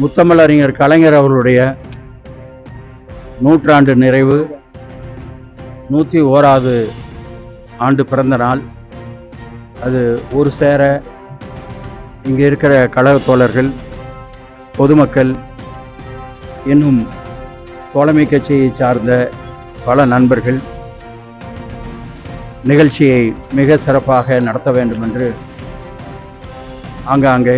முத்தமிழறிஞர் கலைஞர் அவர்களுடைய நூற்றாண்டு நிறைவு நூற்றி ஓராவது ஆண்டு பிறந்த நாள். அது ஒரு சேர இங்கே இருக்கிற கழக தோழர்கள் பொதுமக்கள் இன்னும் தோழமை கட்சியை சார்ந்த பல நண்பர்கள் நிகழ்ச்சியை மிக சிறப்பாக நடத்த வேண்டும் என்று ஆங்காங்கே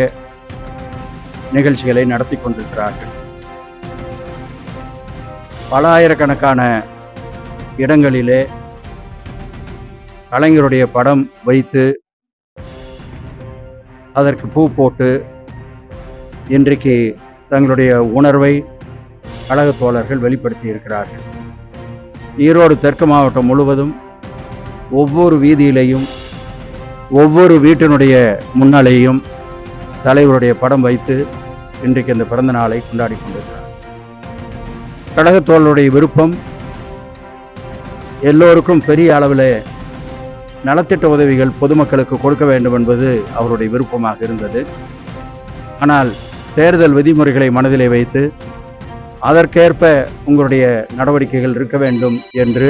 நிகழ்ச்சிகளை நடத்தி கொண்டிருக்கிறார்கள். பல ஆயிரக்கணக்கான இடங்களிலே கலைஞருடைய படம் வைத்து அதற்கு பூ போட்டு இன்றைக்கு தங்களுடைய உணர்வை கழக தோழர்கள் வெளிப்படுத்தி இருக்கிறார்கள் ஈரோடு தெற்கு மாவட்டம் முழுவதும் ஒவ்வொரு வீதியிலையும் ஒவ்வொரு வீட்டினுடைய முன்னாலேயும் தலைவருடைய படம் வைத்து இன்றைக்கு இந்த பிறந்த நாளை கொண்டாடி கொண்டிருக்கிறார். கழகத்தோழருடைய விருப்பம் எல்லோருக்கும் பெரிய அளவில் நலத்திட்ட உதவிகள் பொதுமக்களுக்கு கொடுக்க வேண்டும் என்பது அவருடைய விருப்பமாக இருந்தது. ஆனால் தேர்தல் விதிமுறைகளை மனதிலே வைத்து அதற்கேற்ப உங்களுடைய நடவடிக்கைகள் இருக்க வேண்டும் என்று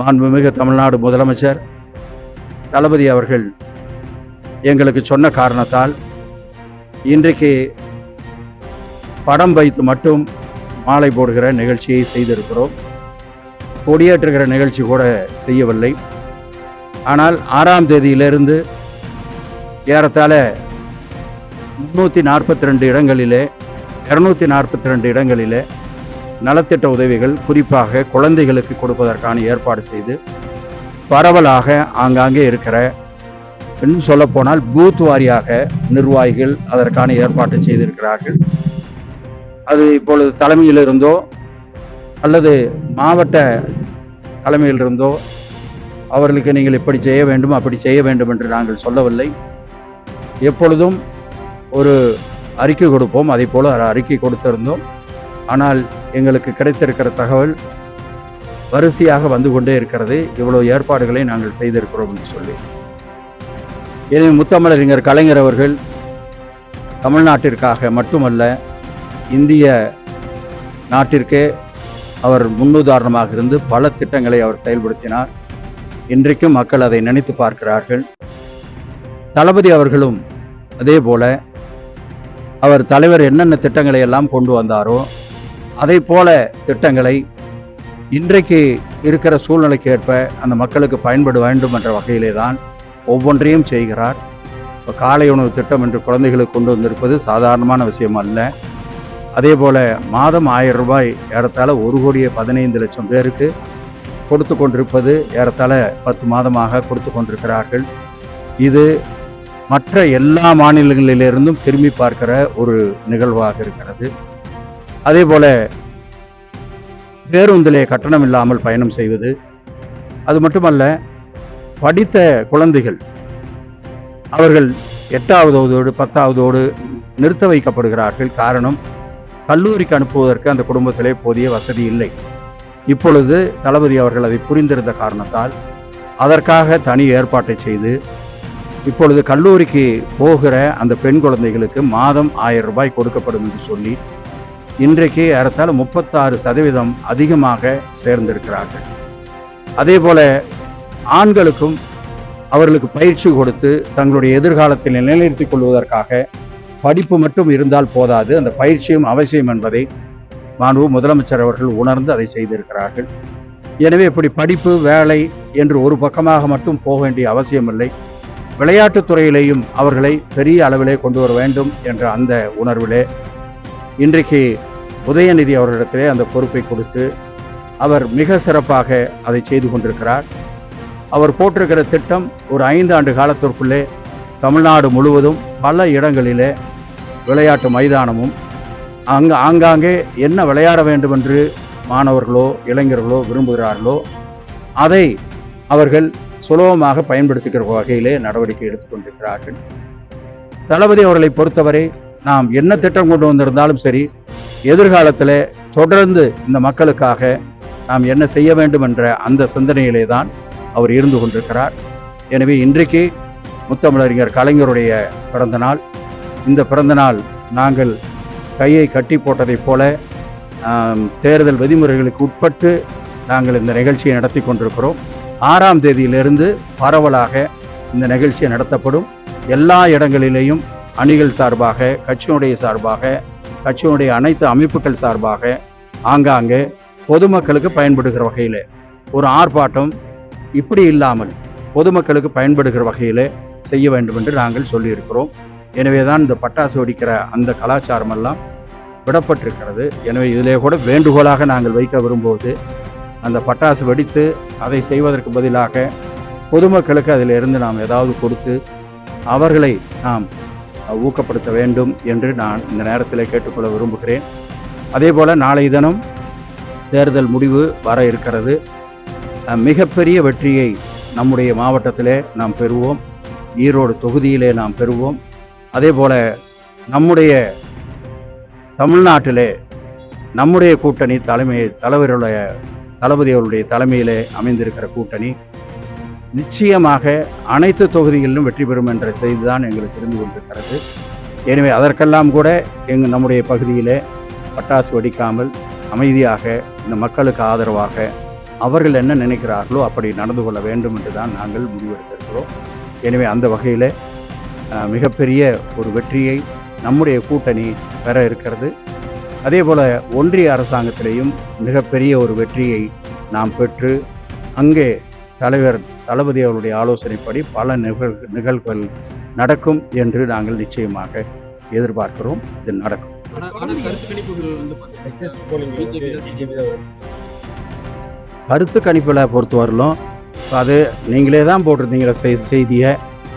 மாண்புமிகு தமிழ்நாடு முதலமைச்சர் தளபதி அவர்கள் எங்களுக்கு சொன்ன காரணத்தால் இன்றைக்கு படம் வைத்து மட்டும் மாலை போடுகிற நிகழ்ச்சியை செய்திருக்கிறோம். கொடியேற்றுகிற நிகழ்ச்சி கூட செய்யவில்லை. ஆனால் ஆறாம் தேதியிலிருந்து ஏறத்தாழ முந்நூற்றி நாற்பத்தி ரெண்டு இடங்களிலே இரநூத்தி நாற்பத்தி ரெண்டு இடங்களிலே நலத்திட்ட உதவிகள் குறிப்பாக குழந்தைகளுக்கு கொடுப்பதற்கான ஏற்பாடு செய்து பரவலாக ஆங்காங்கே இருக்கிற இன்னும் சொல்லப்போனால் பூத் வாரியாக நிர்வாகிகள் அதற்கான ஏற்பாட்டை செய்திருக்கிறார்கள். அது இப்பொழுது தலைமையில் இருந்தோ அல்லது மாவட்ட தலைமையில் இருந்தோ அவர்களுக்கு நீங்கள் இப்படி செய்ய வேண்டும் அப்படி செய்ய வேண்டும் என்று நாங்கள் சொல்லவில்லை. எப்பொழுதும் ஒரு அறிக்கை கொடுப்போம் அதே போல அறிக்கை கொடுத்திருந்தோம். ஆனால் எங்களுக்கு கிடைத்திருக்கிற தகவல் வரிசையாக வந்து கொண்டே இருக்கிறது. இவ்வளவு ஏற்பாடுகளை நாங்கள் செய்திருக்கிறோம் என்று சொல்லி. எனவே முத்தமிழறிஞர் கலைஞர் அவர்கள் தமிழ்நாட்டிற்காக மட்டுமல்ல இந்திய நாட்டிற்கே அவர் முன்னுதாரணமாக இருந்து பல திட்டங்களை அவர் செயல்படுத்தினார். இன்றைக்கும் மக்கள் அதை நினைத்து பார்க்கிறார்கள். தளபதி அவர்களும் அதே போல அவர் தலைவர் என்னென்ன திட்டங்களை எல்லாம் கொண்டு வந்தாரோ அதை போல திட்டங்களை இன்றைக்கு இருக்கிற சூழ்நிலைக்கு ஏற்ப அந்த மக்களுக்கு பயன்பட வேண்டும் என்ற வகையிலே தான் ஒவ்வொன்றையும் செய்கிறார். இப்போ காலை உணவு திட்டம் என்று குழந்தைகளுக்கு கொண்டு வந்திருப்பது சாதாரணமான விஷயம் அல்ல. அதே போல் மாதம் ஆயிரம் ரூபாய் ஏறத்தாழ ஒரு கோடியே பதினைந்து லட்சம் பேருக்கு கொடுத்து கொண்டிருப்பது ஏறத்தாழ பத்து மாதமாக கொடுத்து கொண்டிருக்கிறார்கள். இது மற்ற எல்லா மாநிலங்களிலிருந்தும் திரும்பி பார்க்கிற ஒரு நிகழ்வாக இருக்கிறது. அதே போல் பேருந்திலே கட்டணம் இல்லாமல் பயணம் செய்வது அது மட்டுமல்ல படித்த குழந்தைகள் அவர்கள் எட்டாவதோடு பத்தாவதோடு நிறுத்த வைக்கப்படுகிறார்கள். காரணம் கல்லூரிக்கு அனுப்புவதற்கு அந்த குடும்பத்திலே போதிய வசதி இல்லை. இப்பொழுது தளபதி அவர்கள் அதை புரிந்திருந்த காரணத்தால் அதற்காக தனி ஏற்பாட்டை செய்து இப்பொழுது கல்லூரிக்கு போகிற அந்த பெண் குழந்தைகளுக்கு மாதம் ஆயிரம் ரூபாய் கொடுக்கப்படும் என்று சொல்லி இன்றைக்கு ஏறத்தாழ முப்பத்தாறு சதவீதம் அதிகமாக சேர்ந்திருக்கிறார்கள். அதே போல ஆண்களுக்கும் அவர்களுக்கு பயிற்சி கொடுத்து தங்களுடைய எதிர்காலத்தில் நிலைநிறுத்திக் கொள்வதற்காக படிப்பு மட்டும் இருந்தால் போதாது. அந்த பயிற்சியும் அவசியம் என்பதை மாண்பு முதலமைச்சர் அவர்கள் உணர்ந்து அதை செய்திருக்கிறார்கள். எனவே இப்படி படிப்பு வேலை என்று ஒரு பக்கமாக மட்டும் போக வேண்டிய அவசியமில்லை. விளையாட்டுத் துறையிலேயும் அவர்களை பெரிய அளவிலே கொண்டு வர வேண்டும் என்ற அந்த உணர்விலே இன்றைக்கு உதயநிதி அவர்களிடத்திலே அந்த பொறுப்பை கொடுத்து அவர் மிக சிறப்பாக அதை செய்து கொண்டிருக்கிறார். அவர் போட்டிருக்கிற திட்டம் ஒரு ஐந்து ஆண்டு காலத்திற்குள்ளே தமிழ்நாடு முழுவதும் பல இடங்களிலே விளையாட்டு மைதானமும் அங்கு ஆங்காங்கே என்ன விளையாட வேண்டும் என்று மாணவர்களோ இளைஞர்களோ விரும்புகிறார்களோ அதை அவர்கள் சுலபமாக பயன்படுத்துகிற வகையிலே நடவடிக்கை எடுத்துக்கொண்டிருக்கிறார்கள் தளபதி அவர்களை பொறுத்தவரை நாம் என்ன திட்டம் கொண்டு வந்திருந்தாலும் சரி எதிர்காலத்தில் தொடர்ந்து இந்த மக்களுக்காக நாம் என்ன செய்ய வேண்டும் என்ற அந்த சிந்தனையிலே தான் அவர் இருந்து கொண்டிருக்கிறார். எனவே இன்றைக்கு முத்தமிழறிஞர் கலைஞருடைய பிறந்த நாள் இந்த பிறந்தநாள் நாங்கள் கையை கட்டி போட்டதைப் போல தேர்தல் விதிமுறைகளுக்கு உட்பட்டு நாங்கள் இந்த நிகழ்ச்சியை நடத்தி கொண்டிருக்கிறோம். ஆறாம் தேதியிலிருந்து பரவலாக இந்த நிகழ்ச்சியை நடத்தப்படும். எல்லா இடங்களிலேயும் அணிகள் சார்பாக கட்சியினுடைய சார்பாக கட்சியினுடைய அனைத்து அமைப்புகள் சார்பாக ஆங்காங்கே பொதுமக்களுக்கு பயன்படுகிற வகையில் ஒரு ஆர்ப்பாட்டம் இப்படி இல்லாமல் பொதுமக்களுக்கு பயன்படுகிற வகையில் செய்ய வேண்டும் என்று நாங்கள் சொல்லியிருக்கிறோம். எனவே தான் இந்த பட்டாசு வெடிக்கிற அந்த கலாச்சாரம் எல்லாம் விடப்பட்டிருக்கிறது. எனவே இதிலே கூட வேண்டுகோளாக நாங்கள் வைக்க விரும்புவது அந்த பட்டாசு வெடித்து அதை செய்வதற்கு பதிலாக பொதுமக்களுக்கு அதிலிருந்து நாம் ஏதாவது கொடுத்து அவர்களை நாம் ஊக்கப்படுத்த வேண்டும் என்று நான் இந்த நேரத்தில் கேட்டுக்கொள்ள விரும்புகிறேன். அதே போல் நாளை தினம் தேர்தல் முடிவு வர இருக்கிறது. மிகப்பெரிய வெற்றியை நம்முடைய மாவட்டத்திலே நாம் பெறுவோம். ஈரோடு தொகுதியிலே நாம் பெறுவோம். அதே போல் நம்முடைய தமிழ்நாட்டிலே நம்முடைய கூட்டணி தலைமை தலைவருடைய தளபதி அவருடைய தலைமையிலே அமைந்திருக்கிற கூட்டணி நிச்சயமாக அனைத்து தொகுதிகளிலும் வெற்றி பெறும் என்ற செய்திதான் எங்களுக்கு இருந்து கொண்டிருக்கிறது. எனவே அதற்கெல்லாம் கூட எங்கள் நம்முடைய பகுதியிலே பட்டாசு வெடிக்காமல் அமைதியாக இந்த மக்களுக்கு ஆதரவாக அவர்கள் என்ன நினைக்கிறார்களோ அப்படி நடந்து கொள்ள வேண்டும் என்று தான் நாங்கள் முடிவெடுத்திருக்கிறோம். எனவே அந்த வகையில் மிகப்பெரிய ஒரு வெற்றியை நம்முடைய கூட்டணி பெற இருக்கிறது. அதே போல் ஒன்றிய அரசாங்கத்திலேயும் மிகப்பெரிய ஒரு வெற்றியை நாம் பெற்று அங்கே தலைவர் தளபதி அவருடைய ஆலோசனைப்படி பல நிகழ் நிகழ்வுகள் நடக்கும் என்று நாங்கள் நிச்சயமாக எதிர்பார்க்கிறோம். இது நடக்கும். கருத்து கணிப்பில் பொறுத்தவரையிலும் அது நீங்களே தான் போட்டிருந்தீங்களே செய் செய்தியை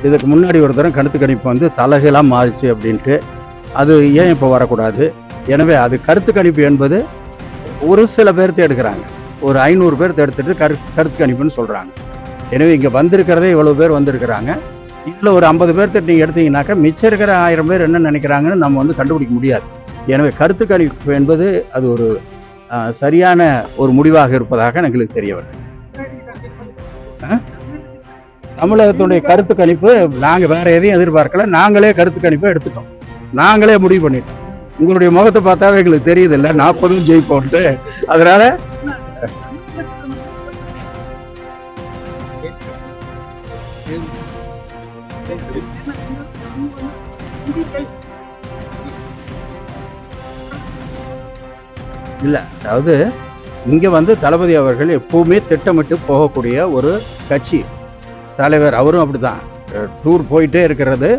இதுக்கு முன்னாடி ஒரு தரம் கருத்து கணிப்பு வந்து தலைகளாக மாறிச்சு அப்படின்ட்டு. அது ஏன் இப்போ வரக்கூடாது? எனவே அது கருத்து கணிப்பு என்பது ஒரு சில பேர்த்து எடுக்கிறாங்க. ஒரு ஐநூறு பேர்த்து எடுத்துட்டு கரு கருத்து கணிப்புன்னு சொல்கிறாங்க எனவே இங்கே வந்திருக்கிறதே இவ்வளோ பேர் வந்திருக்கிறாங்க. இதில் ஒரு ஐம்பது பேர்த்து நீங்கள் எடுத்தீங்கன்னாக்கா மிச்சம் இருக்கிற ஆயிரம் பேர் என்ன நினைக்கிறாங்கன்னு நம்ம வந்து கண்டுபிடிக்க முடியாது. எனவே கருத்து கணிப்பு என்பது அது ஒரு சரியான ஒரு முடிவாக இருப்பதாக எங்களுக்கு தெரிய வருது. ஆ? தமிழகத்துடைய கருத்து கணிப்பு நாங்கள் வேற எதையும் எதிர்பார்க்கல. நாங்களே கருத்து கணிப்பை எடுத்துட்டோம். நாங்களே முடிவு பண்ணிட்டோம். உங்களுடைய முகத்தை பார்த்தாவே எங்களுக்கு தெரியுது இல்லை நாற்பதும் ஜெயிப்போம்ட்டு. அதனால இல்லை அதாவது இங்கே வந்து தளபதி அவர்கள் எப்பவுமே திட்டமிட்டு போகக்கூடிய ஒரு கட்சி. தலைவர் அவரும் அப்படிதான். டூர் போயிட்டே இருக்கிறது.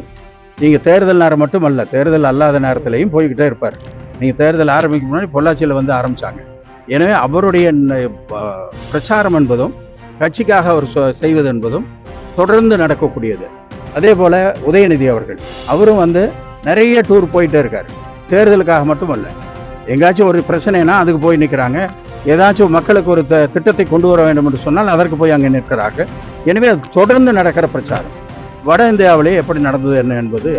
நீங்கள் தேர்தல் நேரம் மட்டுமல்ல தேர்தல் அல்லாத நேரத்திலையும் போய்கிட்டே இருப்பார். நீங்கள் தேர்தல் ஆரம்பிக்கும் முன்னாடி பொள்ளாச்சியில் வந்து ஆரம்பித்தாங்க எனவே அவருடைய பிரச்சாரம் என்பதும் கட்சிக்காக அவர் சொ- செய்வது என்பதும் தொடர்ந்து நடக்கக்கூடியது. அதே போல் உதயநிதி அவர்கள் அவரும் வந்து நிறைய டூர் போயிட்டே இருக்கார். தேர்தலுக்காக மட்டும் அல்ல எங்காச்சும் ஒரு பிரச்சனைனா அதுக்கு போய் நிற்கிறாங்க ஏதாச்சும் மக்களுக்கு ஒரு த- திட்டத்தை கொண்டு வர வேண்டும் என்று சொன்னால் அதற்கு போய் அங்கே நிற்கிறார்கள். எனவே அது தொடர்ந்து நடக்கிற பிரச்சாரம். வட இந்தியாவிலே எப்படி நடந்தது என்ன என்பது?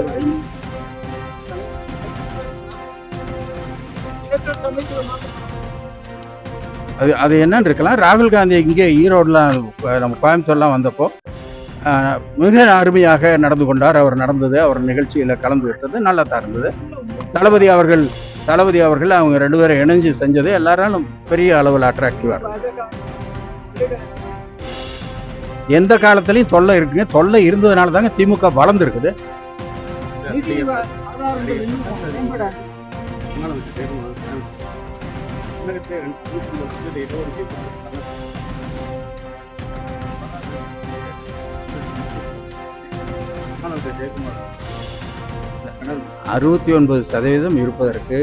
அது அது என்னன்னு இருக்கலாம். ராகுல் காந்தி இங்கே ஈரோடுலாம் நம்ம கோயம்புத்தூர்லாம் வந்தப்போ மிக அருமையாக நடந்து கொண்டார். அவர் நடந்தது அவர் நிகழ்ச்சியில் கலந்து விட்டது நல்லா தான் இருந்தது. தளபதி அவர்கள் தளபதி அவர்கள் அவங்க ரெண்டு பேரும் இணைஞ்சு செஞ்சது எல்லாராலும் பெரிய அளவில் அட்ராக்டிவாக எந்த காலத்துலையும் தொல்லை இருக்குங்க. தொல்லை இருந்ததுனால தாங்க திமுக வளர்ந்துருக்குது. அறுபத்தி ஒன்பது சதவீதம் இருப்பதற்கு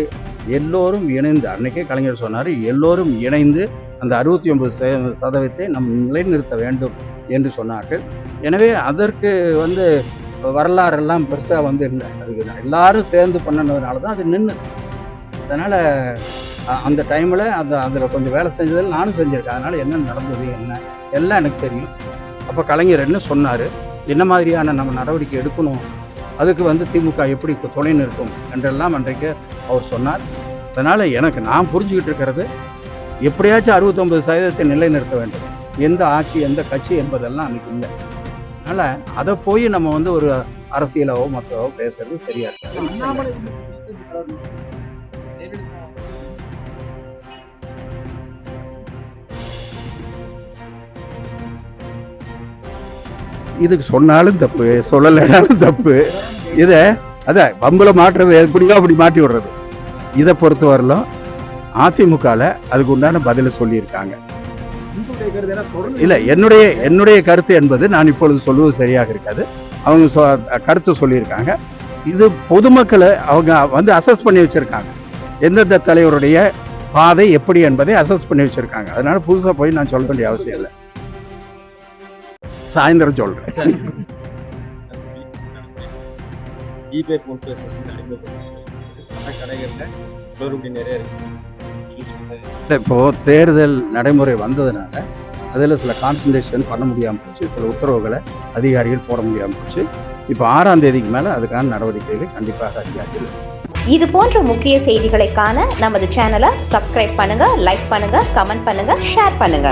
எல்லோரும் இணைந்து அன்னைக்கே கலைஞர் சொன்னார் எல்லோரும் இணைந்து அந்த அறுபத்தி ஒன்பது சதவீதத்தை நம் நிலைநிறுத்த வேண்டும் என்று சொன்னார்கள். எனவே அதற்கு வந்து வரலாறெல்லாம் பெருசாக வந்து இல்லை. அதுக்கு எல்லாரும் சேர்ந்து பண்ணனதுனால தான் அது நின்று. அதனால் அந்த டைமில் அந்த அதில் கொஞ்சம் வேலை செஞ்சதில் நானும் செஞ்சுருக்கேன். அதனால் என்ன நடந்தது என்ன? எல்லாம் எனக்கு தெரியும். அப்போ கலைஞர் என்ன சொன்னார்? என்ன மாதிரியான நம்ம நடவடிக்கை எடுக்கணும்? அதுக்கு வந்து திமுக எப்படி துணை நிற்கும் என்றெல்லாம் அன்றைக்கு அவர் சொன்னார். அதனால் எனக்கு நான் புரிஞ்சுக்கிட்டு இருக்கிறது எப்படியாச்சும் அறுபத்தொம்பது சதவீதத்தை நிலைநிறுத்த வேண்டும். எந்த ஆட்சி எந்த கட்சி என்பதெல்லாம் அன்றைக்கு இல்லை. அதனால் அதை போய் நம்ம வந்து ஒரு அரசியலாவோ மற்றவோ பேசுறது சரியா இருக்காது. இதுக்கு சொன்னாலும் தப்பு சொல்லலைனாலும் தப்பு. இதை அதான் பம்புல மாட்டுறது எப்படியோ அப்படி மாட்டி விடுறது. இதை பொறுத்த வரலும் அதிமுகவில் அதுக்கு உண்டான பதிலை சொல்லியிருக்காங்க. இல்லை என்னுடைய என்னுடைய கருத்து என்பது நான் இப்பொழுது சொல்வது சரியாக இருக்காது. அவங்க சொ- கருத்து சொல்லியிருக்காங்க. இது பொதுமக்களை அவங்க வந்து அசஸ் பண்ணி வச்சுருக்காங்க. எந்தெந்த தலைவருடைய பாதை எப்படி என்பதை அசஸ் பண்ணி வச்சுருக்காங்க. அதனால புதுசாக போய் நான் சொல்ல வேண்டிய அவசியம் இல்லை. சாயந்தரம் சொல்றேன். ஜிபே கடைகளில் நிறைய இருக்கு. தேர்தல் நடைமுறை வந்ததுனால அதில் சில கான்சன்ட்ரேஷன் பண்ண முடியாமல் போச்சு. சில உத்தரவுகளை அதிகாரிகள் போட முடியாமல் போச்சு. இப்போ ஆறாம் தேதிக்கு மேலே அதுக்கான நடவடிக்கைகளை கண்டிப்பாக அதிகாரிகள் இது போன்ற முக்கிய செய்திகளை காண நமது சேனலை சப்ஸ்கிரைப் பண்ணுங்க லைக் பண்ணுங்க கமெண்ட் பண்ணுங்க ஷேர் பண்ணுங்க.